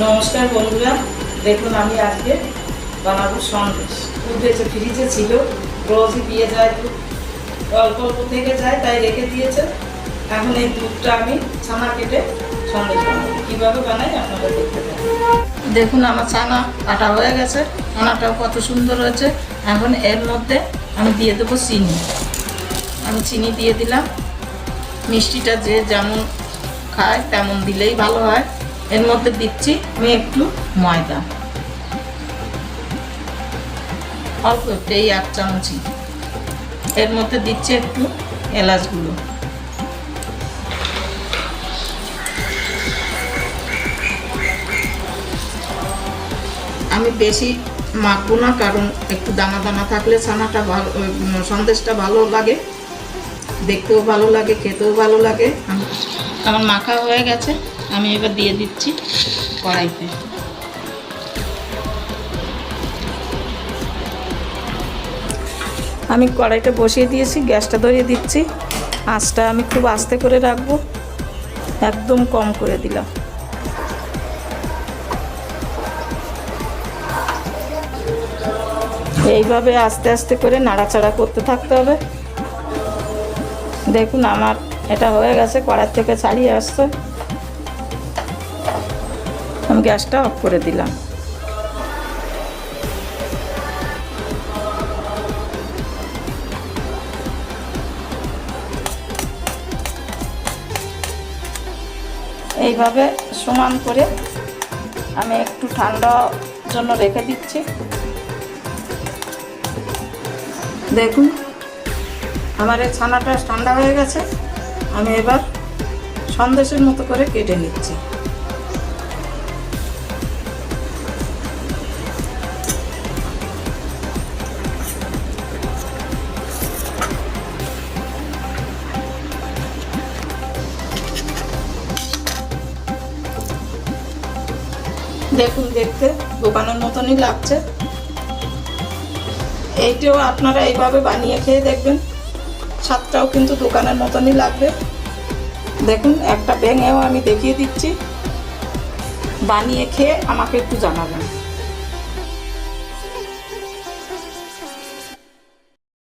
নমস্কার বন্ধুরা, দেখুন আমি আজকে বানাবো সন্দেশ। দুধ বেঁচে ফ্রিজে ছিল, রোজই দিয়ে যায় দুধ। অল্প অল্প থেকে যায়, তাই রেখে দিয়েছে। এখন এই দুধটা আমি ছানা কেটে সন্দেশ বানাবো। কীভাবে বানাই আপনারা দেখতে দেখুন আমার ছানা কাটা হয়ে গেছে। ছানাটাও কত সুন্দর হয়েছে। এখন এর মধ্যে আমি দিয়ে দেবো চিনি। আমি চিনি দিয়ে দিলাম। মিষ্টিটা যে যেমন খায়, তেমন দিলেই ভালো হয়। এর মধ্যে দিচ্ছি আমি একটু ময়দা। অল্প একটু এই এক চামচি। এর মধ্যে দিচ্ছি একটু এলাচগুলো আমি বেশি মাখবো না, কারণ একটু দানা দানা থাকলে ছানাটা ভালো সন্দেশটা ভালো লাগে। দেখতেও ভালো লাগে, খেতেও ভালো লাগে। আমার মাখা হয়ে গেছে। আমি এবার দিয়ে দিচ্ছি কড়াইতে। আমি কড়াইটা বসিয়ে দিয়েছি, গ্যাসটা ধরিয়ে দিচ্ছি। আঁচটা আমি খুব আস্তে করে রাখব, একদম কম করে দিলাম। এইভাবে আস্তে আস্তে করে নাড়াচাড়া করতে থাকতে হবে। দেখুন আমার এটা হয়ে গেছে কড়ার থেকে ছাড়িয়ে আসছে। আমি গ্যাসটা অফ করে দিলাম। এইভাবে সমান করে আমি একটু ঠান্ডা জন্য রেখে দিচ্ছি। দেখুন, আমার এই ছানাটা ঠান্ডা হয়ে গেছে। আমি এবার সন্দেশের মতো করে কেটে নিচ্ছি। দেখুন, দেখতে দোকানের মতনই লাগছে। এইটাও আপনারা এইভাবে বানিয়ে খেয়ে দেখবেন। স্বাদটাও কিন্তু দোকানের মতনই লাগবে। দেখুন, একটা ব্যাঙেও আমি দেখিয়ে দিচ্ছি। বানিয়ে খেয়ে আমাকে একটু জানাবেন।